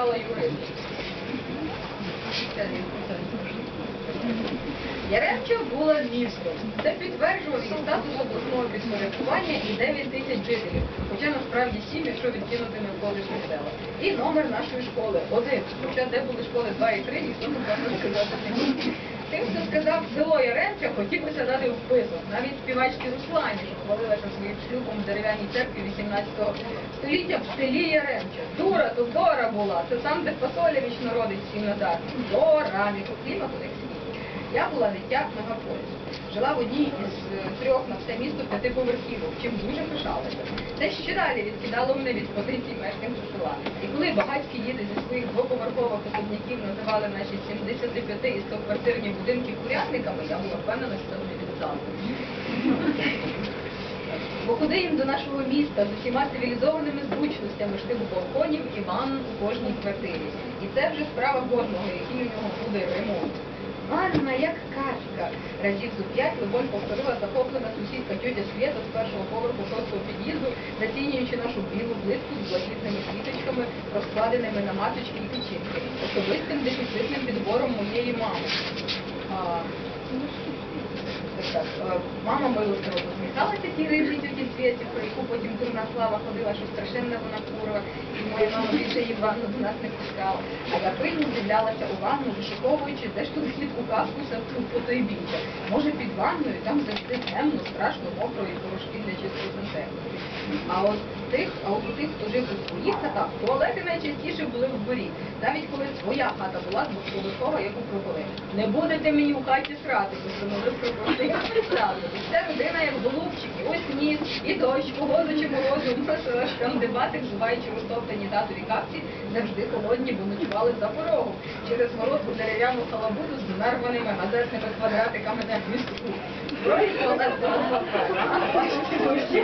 стала юристом. Це було містом. Це підтверджував її статус обласного підпорядкування і 9 тисяч жителів, хоча насправді 7, якщо відкинути навколишні села. І номер нашої школи один. Хоча де були школи 2 і 3, ніхто не може сказати не. Тим, хто сказав село Яремча, хотілося дати вписок. Навіть співачці Руслані, що хвалилася своїм шлюбом в дерев'яній церкві 18 століття в селі Яремча. Дура, то Дора була. Це там, де Фасолєвич народить всім назад. Дора, мікроклімату як світ. Я була дитя мегаполісу. Жила в одній із е, трьох на все місто п'ятиповерхівок, чим дуже пишалася. Те ще далі відкидало мене від позицій мешканців села. І коли багатські двоповерхових називали наші 75 і 100 квартирні будинки курятниками, я була впевнена, що вони віддали. Бо куди їм до нашого міста з усіма цивілізованими зручностями штибу балконів і ванн у кожній квартирі. І це вже справа кожного, який у нього буде ремонт. Ванна як казка. Разів зу п'ять Леволь повторила захоплена сусідка тьотя Свєта з першого поверху шостого під'їзду, зацінюючи нашу білу блиску з блакитними квіточками, розкладеними на маточки і печінки, особистим дефіцитним підбором моєї мами. А, так, е, Мама милостиво посміхалася тій рижій тіті Свєті, про яку потім дурна слава ходила, що страшенна вона курва, і моя мама більше її в ванну до нас не пускала. А я пильно вдивлялася у ванну, вишуковуючи, де ж тут хід у кактуса по той біччя. Може під ванною, там завжди темно, страшно, мокро і порошки для чистої сантехніки. А от тих, а от у тих, хто жив у своїх хатах, туалети найчастіше були в дворі. Навіть коли своя хата була двохповерхова, як у проголи. Не будете мені у хаті срати, постановив пропустити зразу. І Це родина як голубчики. Ось ніс, і дощ, погоду чи морозу, мусила шкандибати, вживаючи розтоптані татові капці, завжди холодні, бо ночували за порогом. Через городку дерев'яну халабуду з нарваними газетними квадратиками на містку. Зброї туалет була всі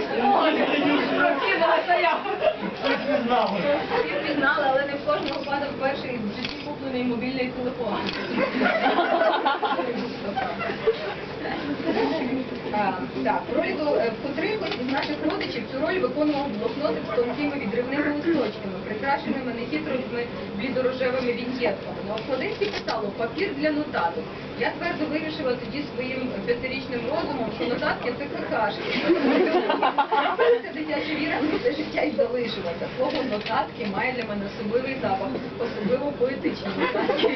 пізнали, але не в кожного падав перший в житті куплений мобільний телефон. Так, в ролі котрихось із наших родичів цю роль виконував блокноти з тонкими відривними листочками, прикрашеними нехитрими блідорожевими віньєтками. На обкладинці писало папір для нотаток. Я твердо вирішила тоді своїм п'ятирічним розумом, що нотатки це какашки. Ця дитяча віра все життя й залишилася. Слово нотатки має для мене особливий запах, особливо поетичні нотатки.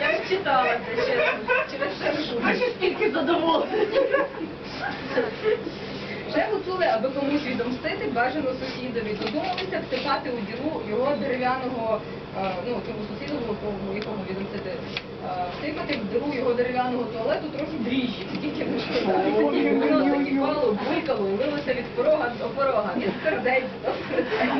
Я ж читала це ще через шаржу. Бачиш, скільки задоволення. Ще гуцули, аби комусь відомстити, бажано сусідові. Додумалися всипати у діру його дерев'яного, е, ну, цьому сусідову, якому- якому відомстити, е, всипати в діру його дерев'яного туалету трохи дріжджі, скільки не шкода. І тоді воно закипало, булькало, і лилося від порога до порога, від сердець до сердець.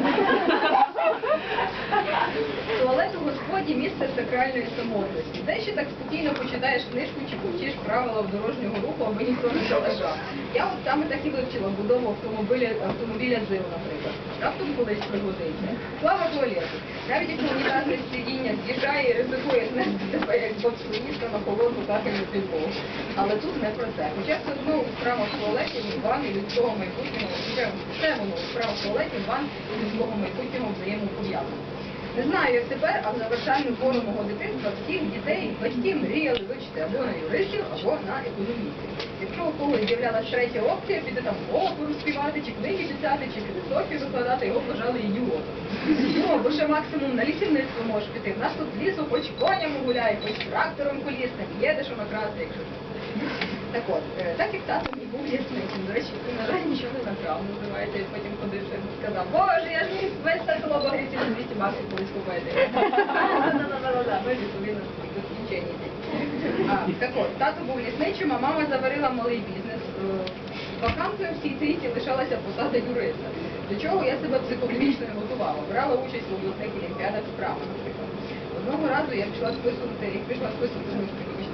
Туалет у господі місце сакральної самотності. Де ще так спокійно почитаєш книжку чи повчиш правила дорожнього руху, аби ніхто не заважав. Я от саме так і вивчила будову автомобіля, автомобіля ЗИЛ, наприклад. Раптом колись пригодиться. Слава туалету. Навіть якщо унітазне сидіння з'їжджає і ризикує знести тебе як боксоїста на холодну кафельну підлогу. Але тут не про це. Хоча все одно у справах туалетів, ван і людського майбутнього, все воно у справах туалетів, ван і людського майбутнього взаємопов'язано. Не знаю, як тепер, а в завершальну пору мого дитинства всіх дітей, батьки мріяли вивчити або на юристів, або на економістів. Якщо у когось з'являлася третя опція, піти там оперу співати, чи книги писати, чи філософію викладати, його вважали ідіотом. Ну, або ще максимум на лісівництво можеш піти. В нас тут лісу хоч конями гуляй, хоч трактором колісним, є де що накрасти, якщо що. Так от, е, так як тато мій був лісницем, до речі, він, на жаль, нічого не накрав, називається, і потім ходив ще сказав, боже, я ж міг весь так лобагріці на 200 баксів колись купити. Відповідно. Так от, тато був лісничим, а мама заварила малий бізнес. Е, Вакантною в цій трійці лишалася посада юриста. До чого я себе психологічно не готувала. Брала участь в обласних олімпіадах справа, наприклад. Одного разу я пішла списувати, як пішла списувати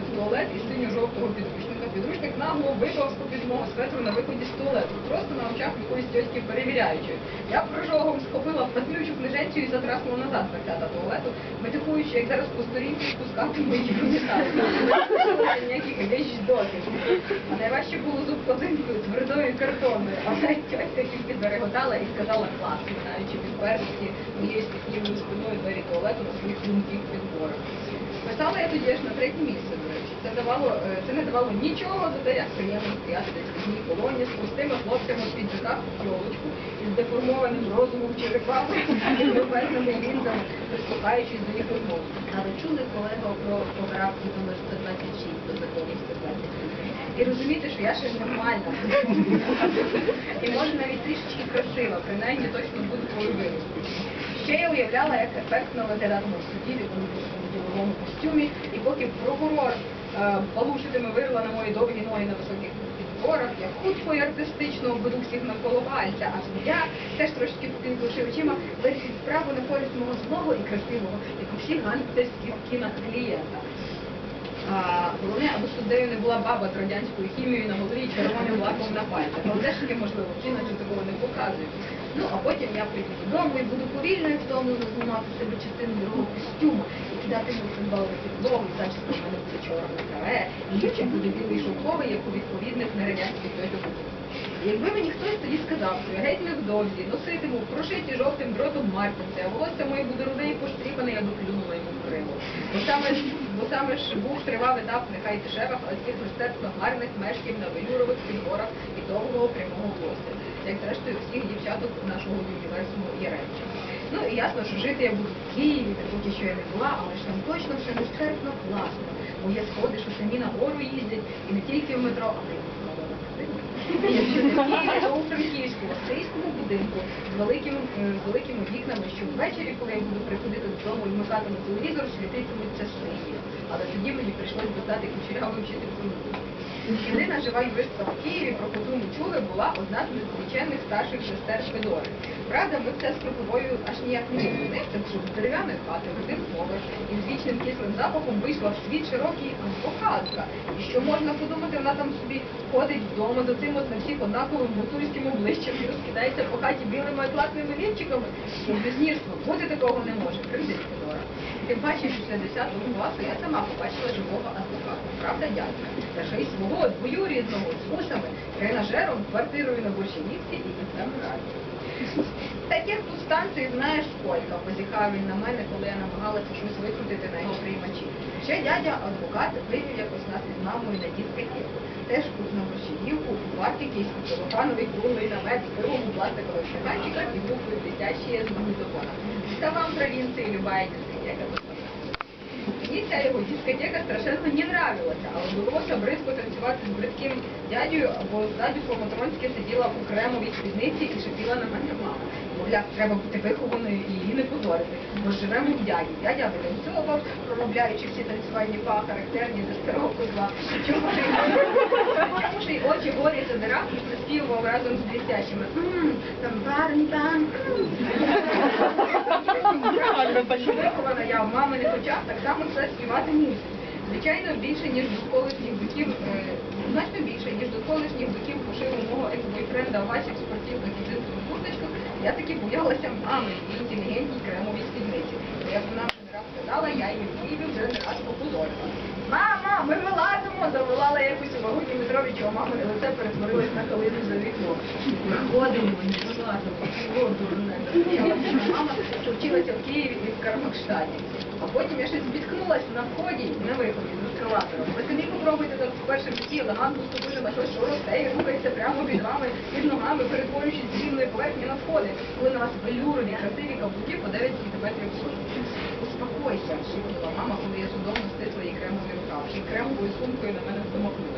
з туалет і синьо-жовтого підручника дівчинка, підручник нагло випав з-під мого светру на виході з туалету. Просто на очах якоїсь тьотьки перевіряючої. Я прожогом схопила патлючу книженцю і затраснула назад картата туалету, метикуючи, як зараз по сторінці спускатиму її унітаз. Ніяких доків. А найважче було з обкладинкою твердою і картонною. А навіть тьотька тільки зареготала і сказала клас, знаючи підперті моєю спокійною спиною двері туалету на своїх лунких підборах. Писала я тоді аж на третє місце, до. Це давало, е, це не давало нічого, зате як приємно стояти в одній колоні з пустими хлопцями в піджаках в тілочку із деформованим розумом черепами і довбезними лінзами, прислухаючись до їх розмов. А ви чули колега про поправки номер 126 до законів 126? І розуміти, що я ще нормальна. І може навіть трішечки красива, принаймні точно буду виросту. Ще я уявляла, як ефектно виглядатиму в суді в діловому костюмі, і поки прокурор балушитиме вирила на мої довгі ноги на високих підборах, я хутко і артистично обведу всіх навколо пальця, а суддя теж трошки покинувши очима, вирішить справу на користь мого злого і красивого, як у всіх гангстерських кінах клієнта. Головне, аби суддею не була баба з радянською хімією на голові червоним лаком на пальцях. Але теж таки можливо, кіно чи такого не показують. Ну, а потім я прийду додому і буду повільно і втомлено знімати себе частину другого костюму і кидати на футбол на підлогу, зачіска мене буде чорне траве, і лічик буде білий шовковий, як у відповідних нерадянських тьоток. Якби мені хтось тоді сказав, що я геть невдовзі носитиму прошиті жовтим дротом мартинці, а волосся моє буде руде і поштріпане, я би плюнула йому криво. Бо саме бо саме ж був тривав етап нехай дешевих, але цих мистецтво гарних мешків на велюрових підборах і довгого прямого волосся, як зрештою всіх дівчаток нашого універсуму Яремча. Ну і ясно, що жити я буду в Києві, та поки що я не була, але ж там точно все нестерпно класно. Бо є сходи, що самі на гору їздять, і не тільки в метро, але й. І у Франківську, в австрійському будинку з великими, е, з великими вікнами, що ввечері, коли я буду приходити додому і вмикатиму телевізор, світитимуться сині. Але тоді мені прийшлось достати кучеряву вчительку. Єдина жива юристка в Києві, про котру ми чули, була одна з старших сестер Федори. Правда, ми це з Кропивою аж ніяк не вірили. Так що з дерев'яної хати в один поверх і з вічним кислим запахом вийшла в світ широкий адвокатка. І що можна подумати, вона там собі ходить вдома за цим от на всіх однаковим гуцульським обличчям і розкидається по хаті білими атласними вінчиками. І близнірство бути такого не може. Федора. Тим паче, що після 10 класу я сама побачила живого адвоката. Правда, дядька. Та ще й свого двоюрідного з вусами, тренажером, квартирою на Борщанівці і місцем раді. Таких тут станцій знаєш сколько, позіхав він на мене, коли я намагалася щось викрутити на його приймачі. Ще дядя адвокат вивів якось нас із мамою на дискотеку. Теж тут на Борщанівку, у парк якийсь целофановий круглий намет з пивом у пластикових стаканчиках і буквою блестящие з магнітофона. Та вам провінції дискотека. Мені ця його дискотека страшенно не нравилася, але довелося бридко танцювати з бридким дядею, або ззаду по-матронськи сиділа у кремовій спідниці і шипіла на мене мама. Мовляв, треба бути вихованою і її не позорити, бо живемо в дяді. Дядя витанцьовував, проробляючи всі танцювальні па, характерні для старого козла. Чому ж й очі горі задирав і заспівував разом з блістящими. Там барні там. Вихована я в маминих очах, так само все співати мусить. Звичайно, більше, ніж до колишніх биків, е, значно більше, ніж до колишніх биків пошив у мого екс-бойфренда Васі в спортивних і джинсових курточках, я таки боялася мами в інтелігентній кремовій спідниці. Як вона вже не раз сказала, я її в Києві вже не раз попозорила. Мама, ми вилазимо! заволала я якось у вагоні Петровича, а мамине лице перетворилось на калину за вікном. Виходимо, не вилазимо, було дурне. Мама, що в Києві і в Кармакштаді. А потім я щось спіткнулася на вході на виході з ескалатором. Ви самі попробуйте так вперше в житті елегантно ступити на щось, що росте і рухається прямо під вами, під ногами, перетворюючись з рівної поверхні на сходи, коли на вас велюрові, красиві каблуки по 9 сантиметрів в сутки. Успокойся, шикнула мама, коли я судомно стисла її кремовий рукав, і кремовою сумкою на мене домахнулася.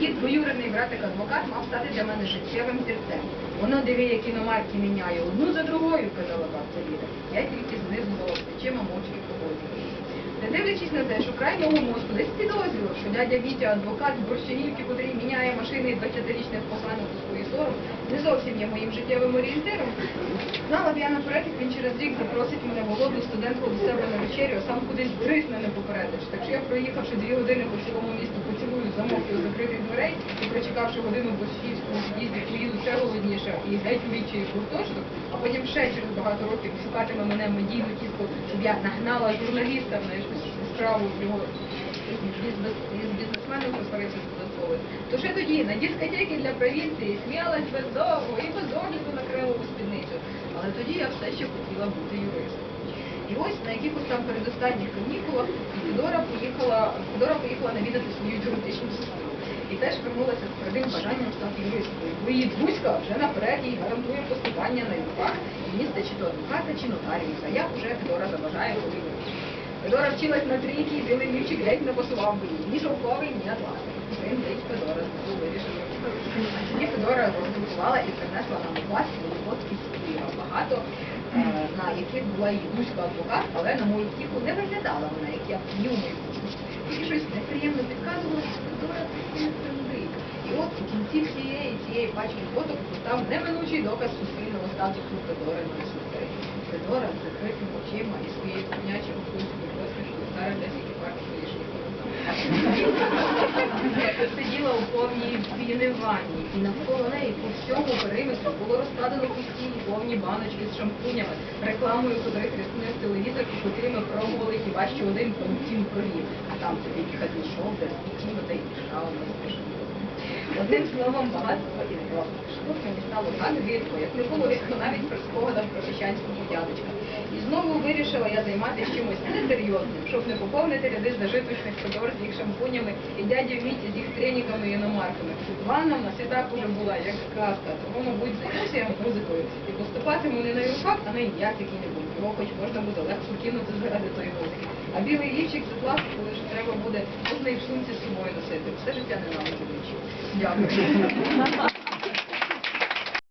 Її двоюрідний братик адвокат мав стати для мене життєвим зірцем. Воно диви, які іномарки міняє одну за другою, казала бабця Ліда. Я тільки знизувала плечима мовчки погоджувалася. Не дивлячись на те, що край мого мозку десь підозрював, що дядя Вітя, адвокат з Борщинівки, котрий міняє машини і 20-річних коханих у свої 40 не зовсім є моїм життєвим орієнтиром. Знала б я наперед, як він через рік запросить мене голодну студентку до себе на вечерю, а сам кудись дрисне не попередиш. Так що я, проїхавши дві години по цілому місту, поцілую замок у закритих дверей і прочекавши годину в Босфірському під'їзді, поїду ще голодніше і геть відчаї гуртожиток, а потім ще через багато років шукатиме мене медійну тітку, щоб я нагнала журналіста на якусь справу його із То ще тоді на дискотеки для провінції сміялась бездовго і без огляду на кремову спідницю. Але тоді я все ще хотіла бути юристом. І ось на якихось там передостанніх канікулах Федора поїхала, Федора поїхала навідати свою юридичну сестру. І теж вернулася з твердим бажанням стати юристкою. Бо її Дуська вже наперед їй гарантує поступання на юрфак і місце чи то адвоката, чи нотаріуса. Як уже Федора забажає, коли. Федора вчилась на трійки, і білий лівчик геть не посував би її. Ні шовковий, ні атласний. Син десь Федора знову вирішив. Тоді Федора роздрукувала і принесла нам свої фотки з Києва. Багато, е, на яких була її Дуська адвокат, але на мою тіху не виглядала вона, як я мою І щось неприємно підказувало, що Федора трендить. І от у кінці всієї цієї пачки фоток постав неминучий доказ суспільного статусу Федори на сестри. Федора з закритими очима і своєю конячою вкусною посмішкою зараз десь екіпаж вийшли. Сиділа у повній піни ванні, і навколо неї по всьому периметру було розкладено пусті повні баночки з шампунями, рекламою котрих ряснив телевізор, і котрими пробували хіба що один панцін провів. А там тобі хазін шовдер, і тіло та й шалено спішно. Одним словом, багатство і непросто. Мені стало так гидко, як не було рідко навіть при спогадах про Печанського дядечка. І знову вирішила я займатися чимось несерйозним, щоб не поповнити ряди зажиточних федор з їх шампунями і дядів Міті з їх треніками і іномарками. Ванна в нас і так уже була, як казка, тому, мабуть, займуся я музикою і поступатиму не на юрфак, а на який-небудь. Його хоч можна буде легко кинути заради тої музики. А білий лівчик з пластику лише треба буде можна і в сумці з собою носити. Все життя ненавиджу речі. Дякую.